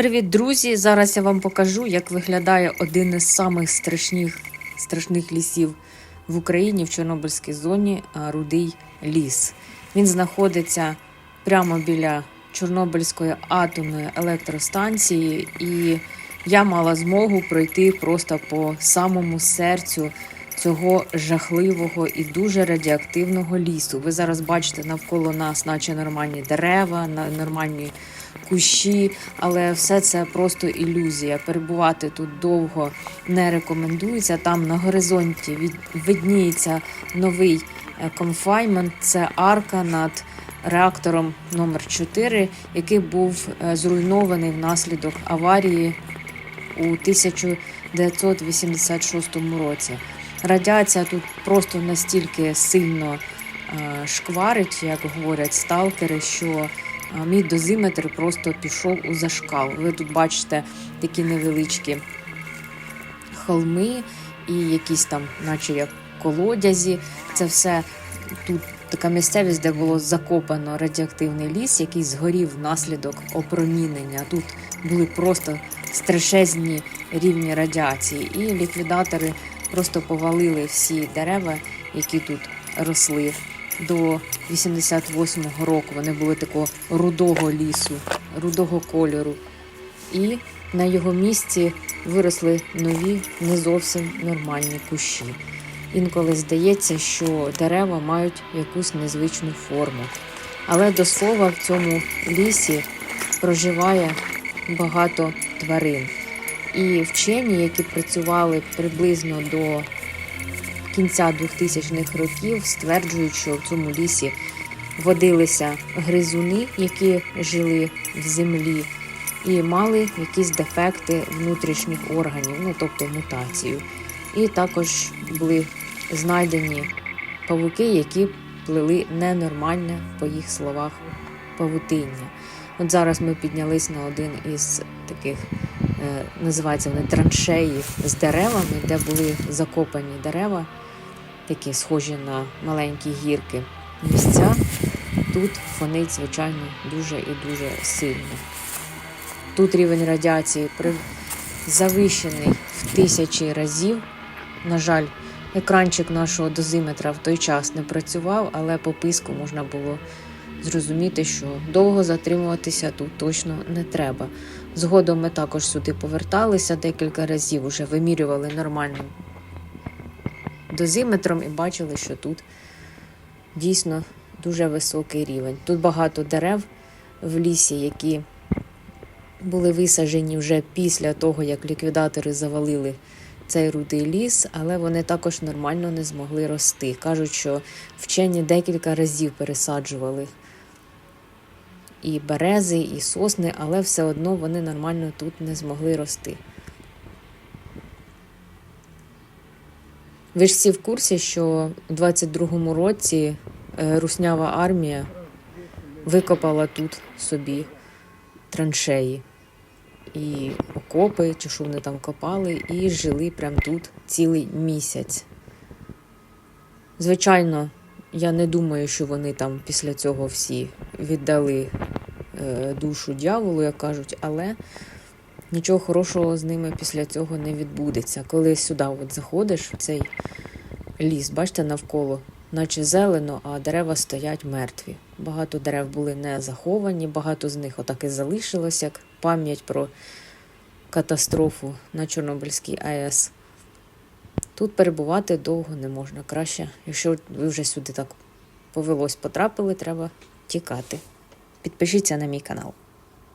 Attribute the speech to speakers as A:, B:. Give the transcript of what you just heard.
A: Привіт, друзі! Зараз я вам покажу, як виглядає один із самих страшних, страшних лісів в Україні в Чорнобильській зоні Рудий ліс. Він знаходиться прямо біля Чорнобильської атомної електростанції, і я мала змогу пройти просто по самому серцю цього жахливого і дуже радіоактивного лісу. Ви зараз бачите навколо нас, наче нормальні дерева, нормальні кущі, але все це просто ілюзія. Перебувати тут довго не рекомендується. Там на горизонті видніється новий конфаймент. Це арка над реактором номер 4 який був е, зруйнований внаслідок аварії у 1986 році. Радіація тут просто настільки сильно е, шкварить, як говорять сталкери, що мій дозиметр просто пішов у зашкал. Ви тут бачите такі невеличкі холми і якісь там, наче як колодязі. Це все тут така місцевість, де було закопано радіоактивний ліс, який згорів внаслідок опромінення. Тут були просто страшезні рівні радіації, і ліквідатори просто повалили всі дерева, які тут росли. До 88-го року вони були такого рудого лісу, рудого кольору. І на його місці виросли нові, не зовсім нормальні кущі. Інколи здається, що дерева мають якусь незвичну форму. Але до слова, в цьому лісі проживає багато тварин. І вчені, які працювали приблизно до кінця 2000-х років, стверджують, що в цьому лісі водилися гризуни, які жили в землі, і мали якісь дефекти внутрішніх органів, ну тобто мутацію. І також були знайдені павуки, які плели ненормальне, по їх словах, павутиння. От зараз ми піднялись на один із таких, е, називається вони траншеї з деревами, де були закопані дерева, такі схожі на маленькі гірки. Місця тут фонить, звичайно, дуже і дуже сильно. Тут рівень радіації завищений в тисячі разів. На жаль, екранчик нашого дозиметра в той час не працював, але по писку можна було зрозуміти, що довго затримуватися тут точно не треба. Згодом ми також сюди поверталися декілька разів, уже вимірювали нормальним дозиметром і бачили, що тут дійсно дуже високий рівень. Тут багато дерев в лісі, які були висаджені вже після того, як ліквідатори завалили цей рудий ліс, але вони також нормально не змогли рости. Кажуть, що вчені декілька разів пересаджували і берези, і сосни, але все одно вони нормально тут не змогли рости. Ви ж всі в курсі, що у 22-му році е, руснява армія викопала тут собі траншеї і окопи, чи що вони там копали, і жили прямо тут цілий місяць. Звичайно, я не думаю, що вони там після цього всі віддали е, душу дьяволу, як кажуть, але нічого хорошого з ними після цього не відбудеться. Коли сюди от заходиш, в цей ліс, бачите, навколо, наче зелено, а дерева стоять мертві. Багато дерев були не заховані, багато з них отак і залишилось, як пам'ять про катастрофу на Чорнобильській АЕС. Тут перебувати довго не можна. Краще, якщо ви вже сюди так повелось, потрапили, треба тікати. Підпишіться на мій канал.